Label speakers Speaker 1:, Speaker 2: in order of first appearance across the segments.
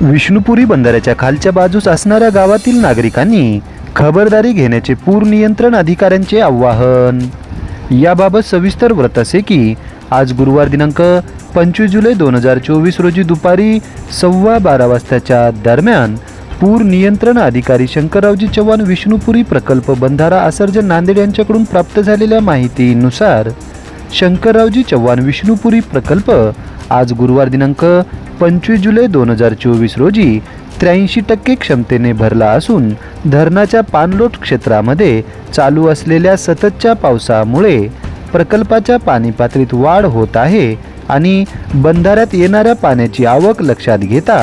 Speaker 1: विष्णुपुरी बंदराच्या खालच्या बाजूस असणाऱ्या गावातील नागरिकांनी खबरदारी घेण्याचे पूर नियंत्रण अधिकाऱ्यांचे आवाहन. याबाबत सविस्तर व्रत असे की आज गुरुवार दिनांक पंचवीस जुलै दोन हजार चोवीस रोजी दुपारी सव्वा बारा वाजताच्या दरम्यान पूर नियंत्रण अधिकारी शंकररावजी चव्हाण विष्णुपुरी प्रकल्प बंधारा आसर्जन नांदेड यांच्याकडून प्राप्त झालेल्या माहितीनुसार शंकररावजी चव्हाण विष्णुपुरी प्रकल्प आज गुरुवार दिनांक पंचवीस जुलै दोन हजार चोवीस रोजी त्र्याऐंशी टक्के क्षमतेने भरला असून धरणाच्या पाणलोट क्षेत्रामध्ये चालू असलेल्या सततच्या पावसामुळे प्रकल्पाच्या पाणी पातळीत वाढ होत आहे आणि बंधाऱ्यात येणाऱ्या पाण्याची आवक लक्षात घेता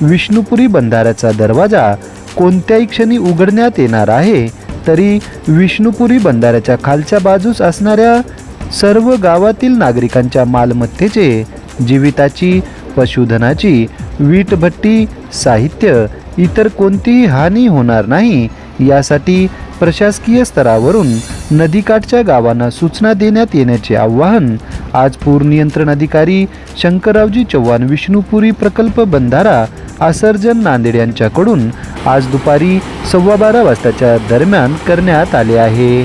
Speaker 1: विष्णुपुरी बंधाऱ्याचा दरवाजा कोणत्याही क्षणी उघडण्यात येणार आहे तरी विष्णुपुरी बंधाऱ्याच्या खालच्या बाजूस असणाऱ्या सर्व गावातील नागरिकांच्या मालमत्तेचे जीविताची पशुधनाची वीटभट्टी साहित्य इतर कोणतीही हानी होणार नाही यासाठी प्रशासकीय स्तरावरून नदीकाठच्या गावांना सूचना देण्यात येण्याचे आवाहन आज पूर नियंत्रण अधिकारी शंकररावजी चव्हाण विष्णुपुरी प्रकल्प बंधारा आसर्जन नांदेड यांच्याकडून आज दुपारी सव्वा बारा वाजताच्या दरम्यान करण्यात आले आहे.